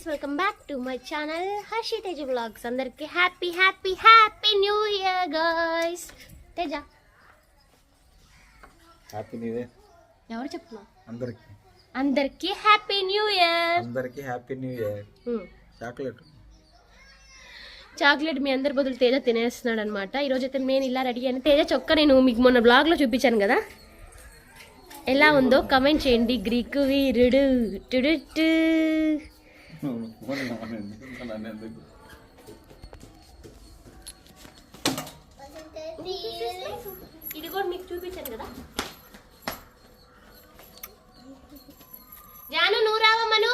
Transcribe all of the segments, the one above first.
Guys welcome back to my channel Harshi Teja vlogs అందరికి happy happy happy new year guys Teja happy new year ఎవరు చెప్తున్నా అందరికి. అందరికి happy new year అందరికి happy new year chocolate chocolate మీ అందరి బదులు తేజ తినేస్తున్నాడు అనమాట ఈరోజు అయితే నేను ఇలా రెడీ అని తేజ చొక్క నేను మీకు మొన్న బ్లాగ్లో చూపించాను కదా. ఎలా ఉందో కమెంట్ చేయండి. గ్రీక్ వీరుడు. టుడుటు. ఇది కూడా మీకు చూపించాను కదా. జాను నువ్వు రావమ్మను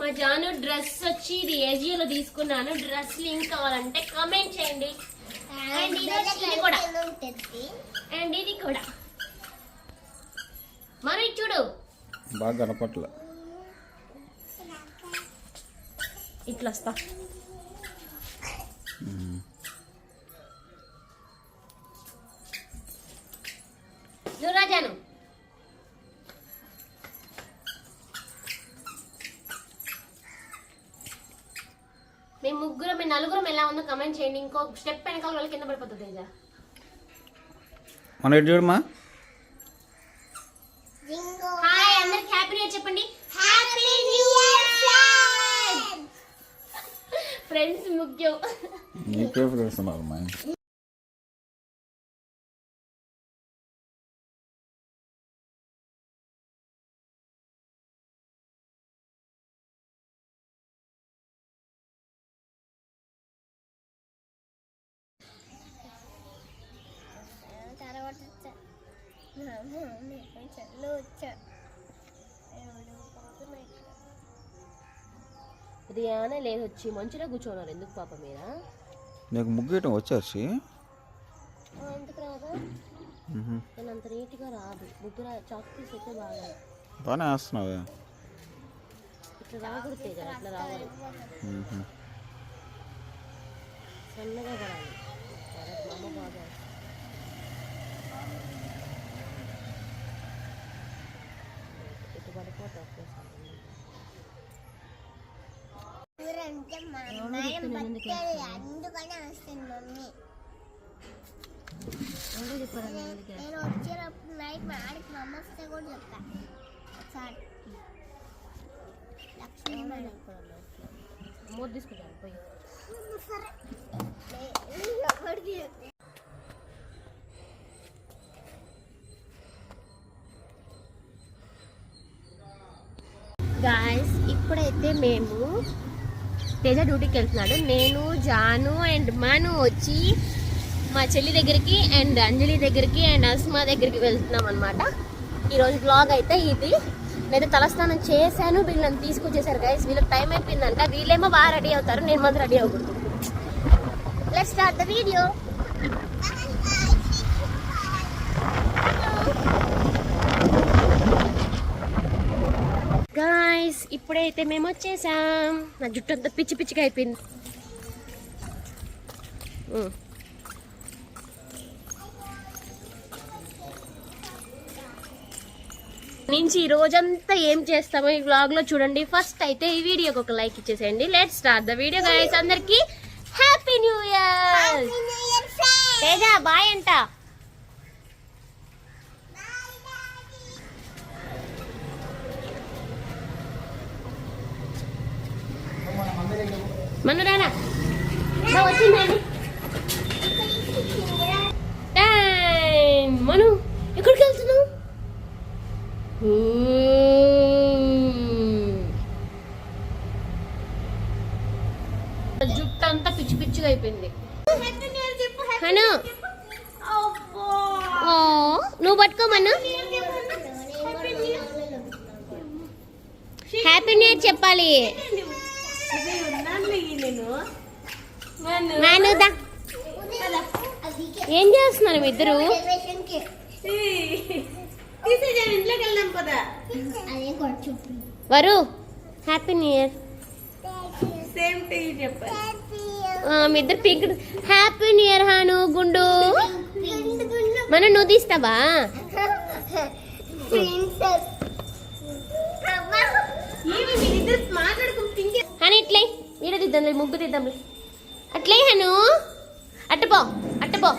మా జాను డ్రెస్ వచ్చి ఇది ఏజియోలో తీసుకున్నాను. డ్రెస్ లింక్ కావాలంటే కామెంట్ చేయండి. అండ్ ఇది కూడా. అండ్ ఇది కూడా. మరి చూడు. బాగా కనపట్ల. ఇట్లా వస్తా. రాజాను మేము ముగ్గురం మేము నలుగురం ఎలా ఉందో కమెంట్ చేయండి. ఇంకో స్టెప్ వెనకాల వాళ్ళ కింద పడిపోతుంది మన ఎటు చూడమా హాయ్ అందరికి హ్యాపీ న్యూ ఇయర్ చెప్పండి హ్యాపీ న్యూ ఇయర్ ఫ్రెండ్స్ ముఖ్యం నీకే ఫ్రెండ్స్ ఉన్నారు మా ఉదయాన్నే లేదు మంచిగా కూర్చోన్నారు ఎందుకు పాప మీరా? నీకు ముగ్గేయటం వచ్చేసి? ఎందుకు రాదా? నేను అంత నీట్గా రాదు ముగ్గురు చాక్ పీస్ అయితే బాగా బాగానే వేస్తున్నావే ఇట్లా రాకూడదు తేజ అట్లా రావాలి సన్నగా పడాలి పడదు, మా అమ్మ బాగా ఇటు పడిపోతా ఒకేసారి ఊరంటే మా అమ్మాయి బట్టలు అందుకని వస్తుంది మమ్మీ ఎవరో చెప్పారు అన్న ఎందుకు నేను వచ్చేటప్పుడు నైట్ మా ఆడికి మా అమ్మ వస్తే కూడా ఒకసారి లక్ష్మీ మూడు తీసుకుంటాను పోయి సరే నేను గాయస్ ఇప్పుడైతే మేము తేజ డ్యూటీకి వెళ్తున్నాడు. నేను జాను అండ్ మను వచ్చి మా చెల్లి దగ్గరికి అండ్ అంజలి దగ్గరికి అండ్ అస్మా దగ్గరికి వెళ్తున్నాం అనమాట ఈరోజు బ్లాగ్ అయితే ఇది. నేను తలస్నానం చేశాను. వీళ్ళని తీసుకొచ్చేసారు గైస్ వీళ్ళకి టైం అయిపోయిందంట. వీళ్ళేమో బాగా రెడీ అవుతారు. నేను మాత్రం రెడీ అవ్వకూడదు. Let start the video guys ఇప్పుడైతే మేము వచ్చేసాం. నా జుట్టు అంతా పిచ్చి పిచ్చిగా అయిపోయింది. నుంచి ఈ రోజంతా ఏం చేస్తామో ఈ వ్లాగ్లో చూడండి. ఫస్ట్ అయితే ఈ వీడియోకి ఒక లైక్ ఇచ్చేసేయండి. Let start the video guys అందరికి happy new year. Teja bye అంట. మను రానా బా, వచ్చిందండి మను ఎక్కడికి వెళ్తున్నావు ఊ. జుట్టు అంతా పిచ్చి పిచ్చిగా అయిపోయింది హను ఓ నువ్వు పట్టుకోమను హ్యాపీ న్యూ ఇయర్ చెప్పాలి ఏం చేస్తున్నారు మీ ఇద్దరు? వరు హ్యాపీ న్యూ ఇయర్ మీ ఇద్దరు పీక్ హ్యాపీ న్యూ ఇయర్ హాను గుండు మన నువ్వు తీస్తావా? అని ఇట్లే. తీద్దాంలే ముగ్గు తీద్దాంలే అట్లే హను. అట్టపో అట్టపో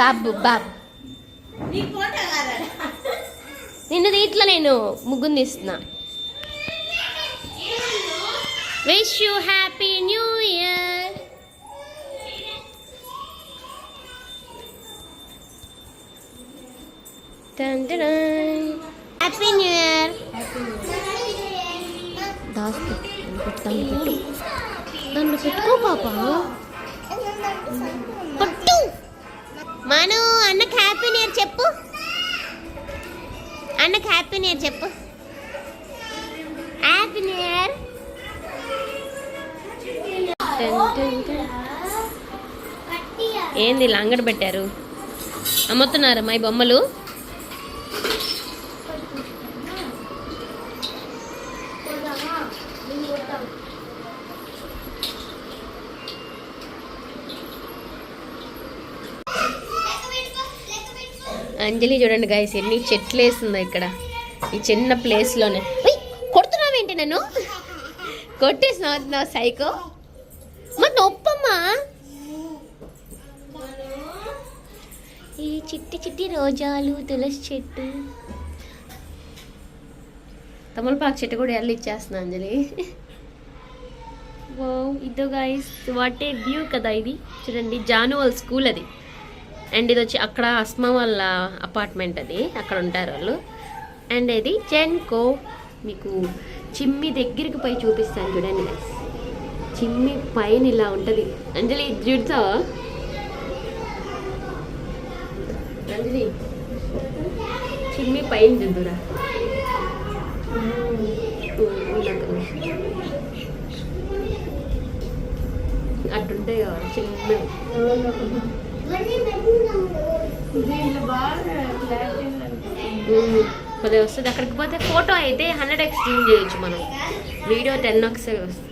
బాబు బాబు. నిన్ను తీట్లా నేను ముగ్గుని తీస్తున్నా. Wish you happy new year happy new year దాస్తు పెట్టు. దాన్ని పెట్టుకో పాప. పట్టు. మను అన్నకి హ్యాపీ నేర్ చెప్పు. అన్నకి హ్యాపీ నేర్ చెప్పు. హ్యాపీ నేర్ ఏంది ఇలా అంగడి పెట్టారు? అమ్ముతున్నారు మా ఈ బొమ్మలు? అంజలి చూడండి గాయస్ ఎన్ని చెట్లు వేస్తుందో ఇక్కడ. ఈ చిన్న ప్లేస్లోనే కొడుతున్నావేంటి నన్ను? కొట్టేసినావు సైకో మా నొప్పమ్మా. ఈ చిట్టి చిట్టి రోజాలు తులసి చెట్టు. తమలపాకు చెట్టు కూడా ఎర్లు ఇచ్చేస్తున్నా అంజలి. ఓ ఇదో గాయస్ వాట్ ఏ వ్యూ కదా ఇది. చూడండి జానువల్ స్కూల్ అది. అండ్ ఇది వచ్చి అక్కడ అస్మా వాళ్ళ అపార్ట్మెంట్ అది. అక్కడ ఉంటారు వాళ్ళు. అండ్ ఇది జెన్కో మీకు చిమ్మి దగ్గరికి పోయి చూపిస్తాను చూడండి చిమ్మి పైన ఇలా ఉంటుంది. అంజలి చూడతావా అంజలి చిమ్మి పైన చూద్దురా అట్టుంటాయి కదా చిన్న కొద్దిగా వస్తుంది. అక్కడికి పోతే ఫోటో అయితే హండ్రెడ్ ఎక్స్ జూమ్ చేయొచ్చు మనం. వీడియో టెన్ ఎక్స్ వస్తుంది.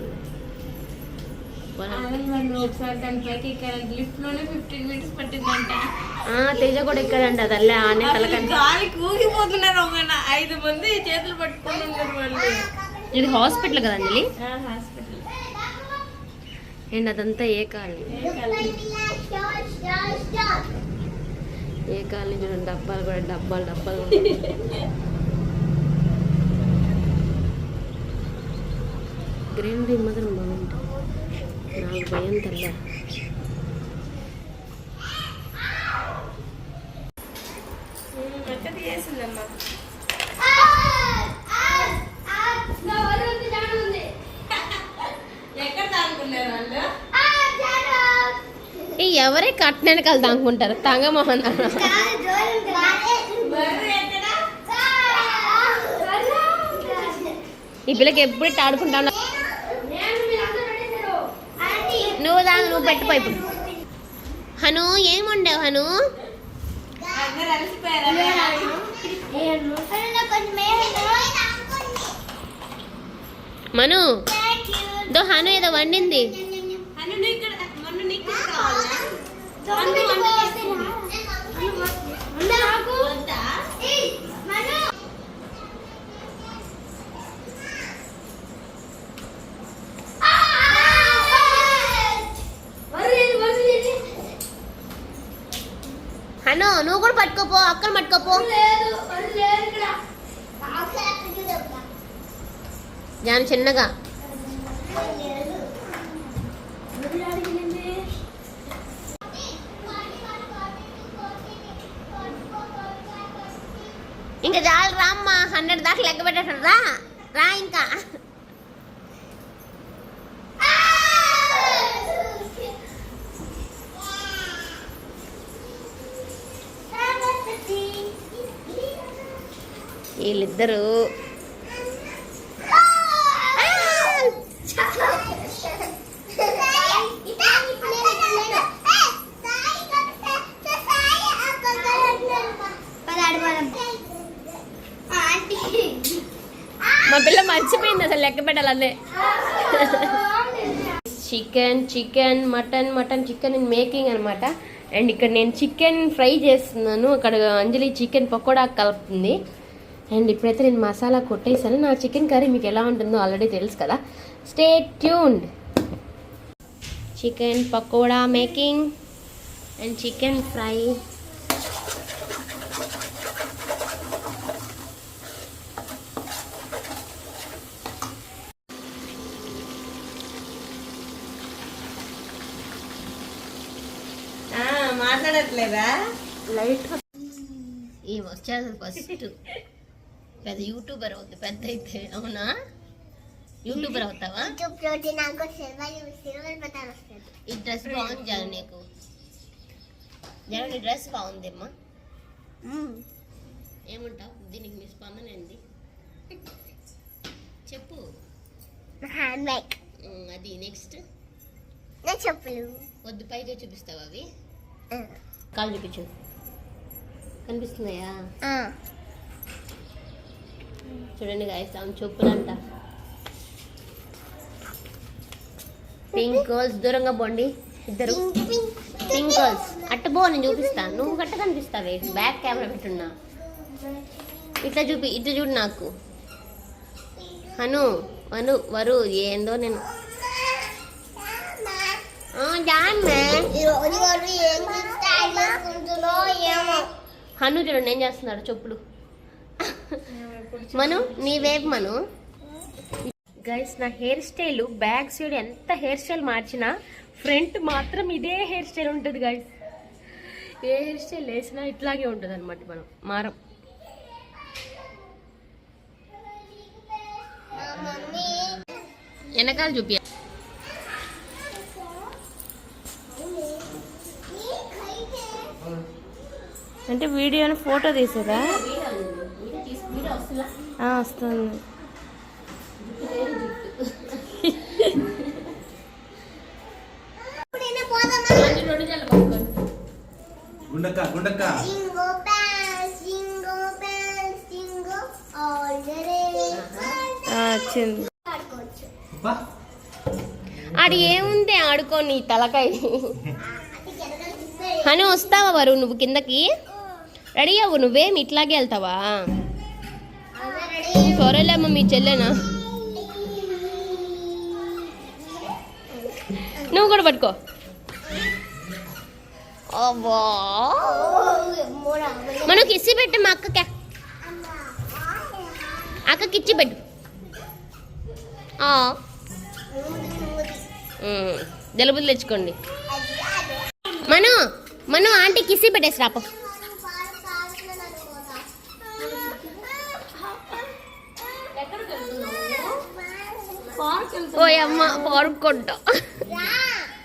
తేజ కూడా ఎక్కడంట? అదల్లే ఆనే ఊగిపోతున్నారు ఐదు మంది చేతులు పట్టుకొని వాళ్ళు. ఇది హాస్పిటల్ కదా అంజలి? హాస్పిటల్ అండ్ అదంతా ఏ కాలనీ? ఏ కాలనీ చూడండి డబ్బాలు కూడా డబ్బాలు డబ్బాలు గ్రీన్ ఉన్నాయి. గ్రీనరీ మాత్రం బాగుంటుంది నాకు భయం తెల్ల ఎవరే వెనకాల దాంకుంటారు తంగ ఈ పిల్లకి ఎప్పుడు ఇట్ట ఆడుకుంటా నువ్వు దాని నువ్వు పెట్టిపో ఇప్పుడు. హను ఏముండవు హను? మను దో హను ఏదో వండింది. అను నువ్వు కూడా పట్టుకోపో అక్కను పట్టుకోపో. జాను చిన్నగా. ఇంకా చాలు రామ్మా హండ్రెడ్ దాకా లెక్క పెట్టాడు రా రా ఇంకా. వీళ్ళిద్దరూ మా పిల్ల మర్చిపోయింది అసలు లెక్క పెట్టాలనే chicken chicken mutton mutton chicken in making అనమాట అండ్ ఇక్కడ నేను చికెన్ ఫ్రై చేస్తున్నాను. అక్కడ అంజలి చికెన్ పకోడా కలుపుతుంది. అండ్ ఇప్పుడైతే నేను మసాలా కొట్టేసాను నా చికెన్ కర్రీ మీకు ఎలా ఉంటుందో ఆల్రెడీ తెలుసు కదా. Stay tuned chicken pakoda making and chicken fry ఆ, మాట్లాడట్లేదా లైట్ ఈ వచ్చేది ఫస్ట్. పెద్ద యూట్యూబర్ అవుతుంది పెద్ద అయితే అవునా? యూట్యూబర్ అవుతావా? ఈ డ్రెస్ బాగుంది జాను నీకు. జాను నీ డ్రెస్ బాగుంది అమ్మా ఏమంటావు? దీనికి మీ స్పందన ఏంది? చెప్పు. Hand bag. ఉమ్, అది నెక్స్ట్. నా చెప్పులు. వద్దు పైగా చూపిస్తావా అవి? కాళ్ళు చూపించు. కనిపిస్తున్నాయా? చూడండి గాయస్ ఆమె చెప్పులంట. పింక్ గర్ల్స్ దూరంగా పోండి ఇద్దరు. పింక్ గర్ల్స్ అట్ట పో నేను చూపిస్తాను నువ్వు గట్ట కనిపిస్తావే. Back camera పెట్టున్నా. ఇట్లా చూపి ఇట్లా చూడు నాకు. అను అను వరు ఏందో నేను. ఆ, జాన్మే. ఈ రోజు వాడు ఏం హను చూడండి ఏం చేస్తున్నాడు? చెప్పులు. మను నీ వేపు మను. గైస్ నా హెయిర్ స్టైల్ బ్యాక్ సైడ్ ఎంత హెయిర్ స్టైల్ మార్చినా ఫ్రంట్ మాత్రం ఇదే హెయిర్ స్టైల్ ఉంటుంది గైస్ ఏ హెయిర్ స్టైల్ వేసినా ఇట్లాగే ఉంటుంది అనమాట మనం. మారం. వెనకాల చూపి అంటే వీడియోని ఫోటో తీసారా వస్తుంది? గుండక్క గుండక్క. సింగో ప్యాన్స్ సింగో ప్యాన్స్ సింగో ఆల్ ద రే వచ్చింది. ఆడుకోవచ్చు. అబ్బా. ఆడు ఏముంది? ఆడుకోని తలకాయ. అది కెనడా చూస్తే హను వస్తావా వరు నువ్వు కిందకి? రెడీ అవ్వు నువ్వేమి ఇట్లాగే వెళ్తావా? అలా మీ చెల్లెనా? నువ్వు కూడా పట్టుకో. మనం మూడు మనకి ఇచ్చి పెట్టు మా అక్కకి. అక్కకి ఇచ్చి పెట్టు. జలుబులు తెచ్చుకోండి. మను మను ఆంటీకి ఇసి పెట్టేసి రాపో.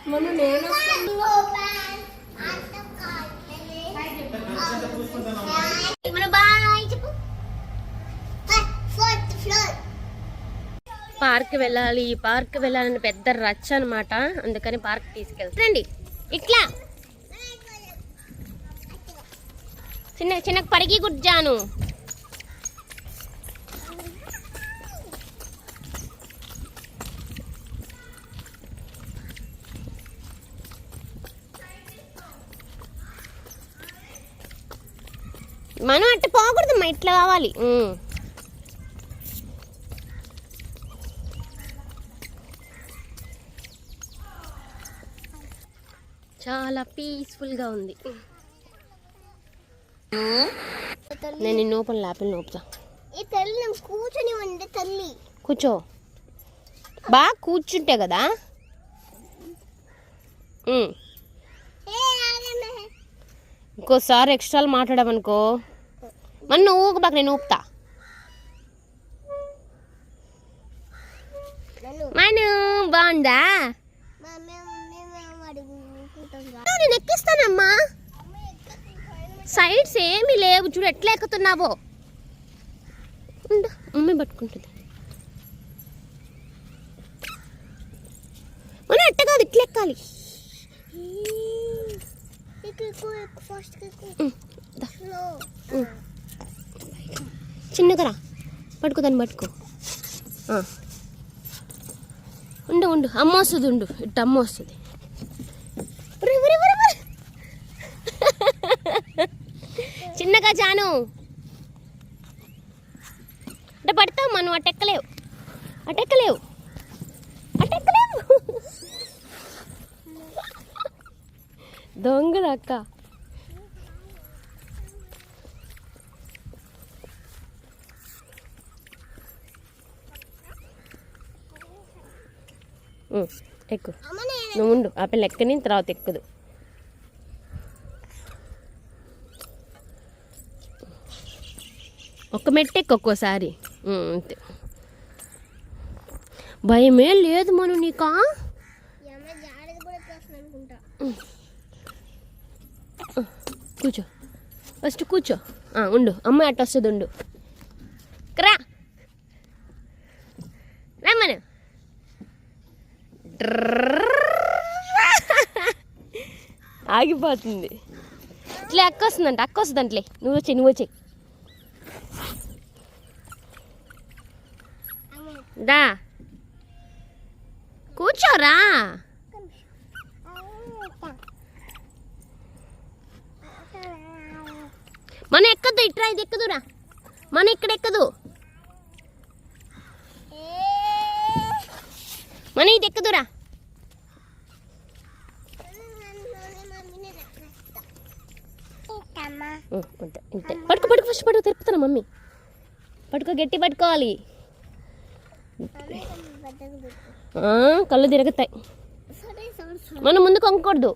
మనం నేను ఫ్లోర్ పార్క్ వెళ్ళాలి పార్క్ వెళ్ళాలని పెద్ద రచ్చ అనమాట అందుకని పార్క్ తీసుకెళ్తాండి ఇట్లా. చిన్న చిన్న పడిగి గుడ్జాను మనం అట్ట పోకూడదమ్మా ఇట్లా కావాలి. చాలా పీస్ఫుల్గా ఉంది. నేను ఈ నోపల లాపిల్ నోపుతా ఈ తల్లి నేను కూర్చొని ఉండే తల్లి. కూర్చో. బాగా కూర్చుంటే కదా? ఇంకోసారి ఎక్స్ట్రాలు మాట్లాడామనుకో. మన నువ్వు ఊగబాక నేను ఊపుతా. మను బాగుందా? నేను ఎక్కిస్తానమ్మా. సైడ్స్ ఏమీ లేవు చూడు ఎట్లా ఎక్కుతున్నావో. మమ్మీ పట్టుకుంటుంది. మనం ఎట్ట కాదు ఇట్లా ఎక్కాలి. చిన్నగా రా. పట్టుకో దాన్ని పట్టుకో. ఉండు ఉండు. అమ్మ వస్తుంది ఉండు. ఇట్ట అమ్మ వస్తుంది చిన్నగా చాను జాను. అంటే పడతావు మనం అటెక్కలేవు. అటెక్కలేవు. అటెక్కలేవు. దొంగలు అక్క ఎక్కు. నువ్వు ఉండు ఆ పిల్ల ఎక్కని తర్వాత ఎక్కుదు. ఒక్క మెట్టు ఎక్కు ఒక్కోసారి అంతే. భయమే లేదు మనం నీకా ఈ అమ్మ జాడది కూడా ఎక్కేస్తుంది అనుకుంటా కూర్చో. ఫస్ట్ కూర్చో. ఆ, ఉండు. అమ్మాయి అట్ట వస్తుంది ఉండు. రా. రమ్మను. ఆగిపోతుంది. ఇట్లా అక్క వస్తుందంట అక్క వస్తుంది అంటలే నువ్వు వచ్చి నువ్వు వచ్చి. దా కూర్చోరా మన ఎక్కదు ఇట్రా ఇది ఎక్కదురా మన ఇక్కడ ఎక్కదు మన ఇది ఎక్కదురా ఉం, అంతే ఇంతే పట్టుకో పట్టుకో ఫస్ట్ పట్టుకో తిప్పుతున్నా మమ్మీ. పట్టుకో గట్టి పట్టుకోవాలి. కళ్ళు తిరుగుతాయి. మనం ముందు కొంకూడదు.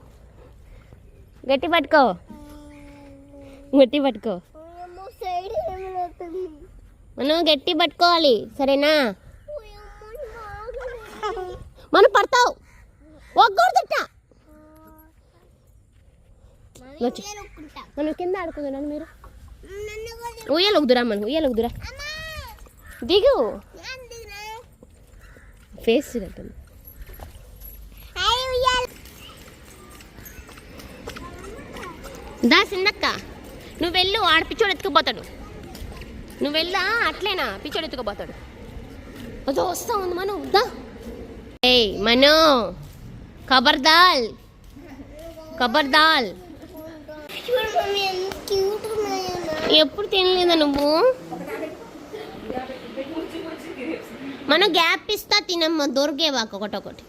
గట్టి పట్టుకో. గట్టి పట్టుకో. మనం గట్టి పట్టుకోవాలి సరేనా? మనం పడతావు. ఒక్కడుతుంట మనం కింద ఆడుకుంటున్నాను మీరు. ఉయ్యాలు ఒగుదురా మనం ఉయ్యాలు ఒగుదురా దిగు? ఫేస్ చూడండి. దా సిందక్క. నువ్వు వెళ్ళు ఆడ పిచ్చోడు ఎత్తుకుపోతాడు. నువ్వు వెళ్ళా అట్లేనా? పిచ్చోడు ఎత్తుకుపోతాడు. అదో వస్తా ఉంది మను. దా. ఏయ్ మను. ఖబర్దాల్ ఖబర్దాల్ ఎప్పుడు తినలేదా నువ్వు? మనం గ్యాప్ ఇస్తా తినమ్మ దొరికేవాక ఒకటొకటి ఒకటి.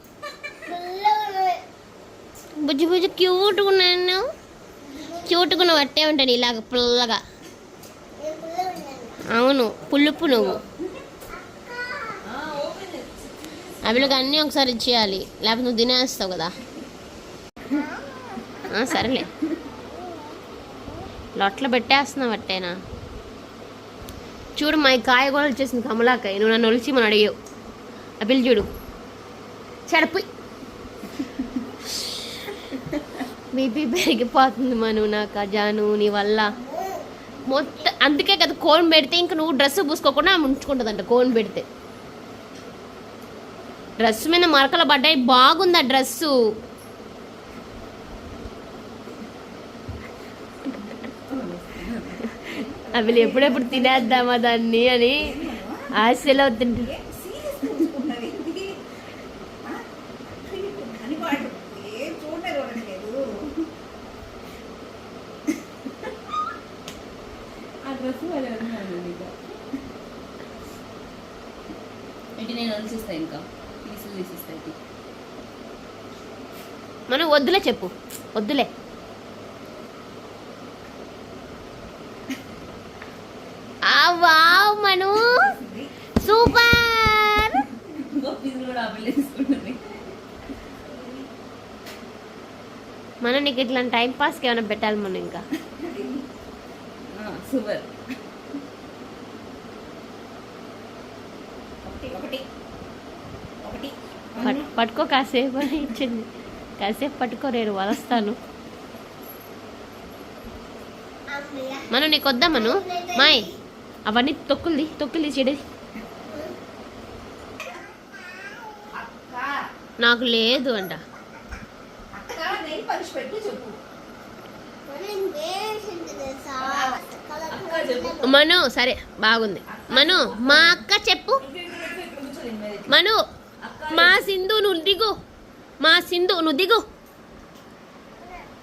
బుజ్జి బుజ్జి క్యూట్గా ఉన్నాను క్యూట్గా నువ్వు అట్టే ఉంటాడు ఇలాగ పుల్లగా. అవును పులుపు నువ్వు. అవిలకి అన్నీ ఒకసారి ఇచ్చేయాలి లేకపోతే నువ్వు తినేస్తావు కదా. సరేలే. లొట్లు పెట్టేస్తున్నావు అట్టేనా? చూడు మా ఈ కాయ కూడా వచ్చేసింది కమలాకాయ. నువ్వు నన్ను ఒలిచి మనం అడిగావు. ఆ చూడు. చెడపు. బీపీ పెరిగిపోతుంది మను నాకు ఆ జాను నీ వల్ల. మొత్తం అందుకే కదా కోన్ పెడితే ఇంక నువ్వు డ్రెస్ పూసుకోకుండా ఆమె ఉంచుకుంటుందంట కోన్ పెడితే. డ్రెస్ మీద మరకలు పడ్డాయి బాగుంది ఆ డ్రెస్సు. అవి ఎప్పుడెప్పుడు తినేద్దామా దాన్ని అని ఆశలో తింటు మనం వద్దులే చెప్పు. వద్దులే ఆ వావ్ మను సూపర్ ఇంకో పీసులు కూడా ఆపిల్ తీసుకుంటుంది మనం నీకు ఇట్లాంటి టైం పాస్కి ఏమైనా పెట్టాలి మనం ఇంకా? సూపర్ పట్టుకో కాసేపు అని ఇచ్చింది. కాసేపు పట్టుకో నేను వలస్తాను. మనం నీకు వద్దా మను? మాయ్. అవన్నీ తొక్కులది తొక్కులు తీసేది నాకు లేదు అంట. చెప్పు. మను సరే బాగుంది. మను మా అక్క చెప్పు. మను మా సింధు నువ్వు దిగు. మా సింధు నువ్వు దిగు.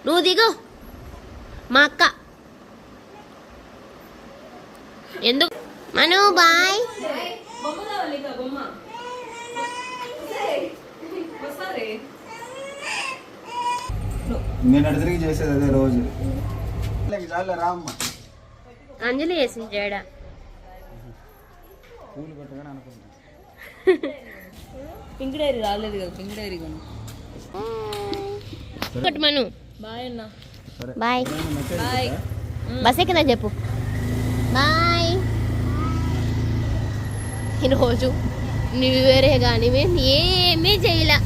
నువ్వు దిగు. మా అక్క. ఎందుకు? మను బాయ్. బొమ్మ కావాలి ఇక బొమ్మ వస్తారే నేను తిరిగి చేసేది అదే రోజు. అంజలి వేసింది జడ. పూలు పెట్టగానే అనుకుంటా. పింక్ డైరీ రాలేదు కదా పింక్ డైరీ కొను. ఒకటి మను. బాయ్ అన్న. బాయ్. బాయ్. బస్ ఎక్కిందా చెప్పు. బాయ్. ఈరోజు న్యూ ఇయరే కానీ మేము ఏమీ చేయలే.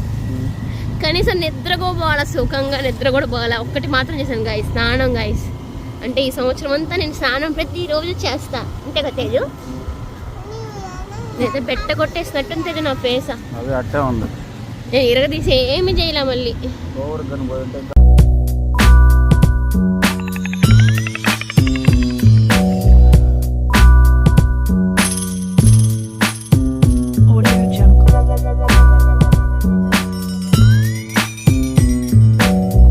కనీసం నిద్ర కూడా పోవాలా సుఖంగా నిద్ర కూడా పోవాలా. ఒక్కటి మాత్రం చేశాను గాయస్ స్నానం గాయస్ అంటే ఈ సంవత్సరం అంతా నేను స్నానం ప్రతిరోజు చేస్తా. అంతే కదా తేజు? నేనైతే బెట్ట కొట్టేసినట్టు తేజు నా ఫేస నేను ఇరగదీసి ఏమీ చేయలే మళ్ళీ.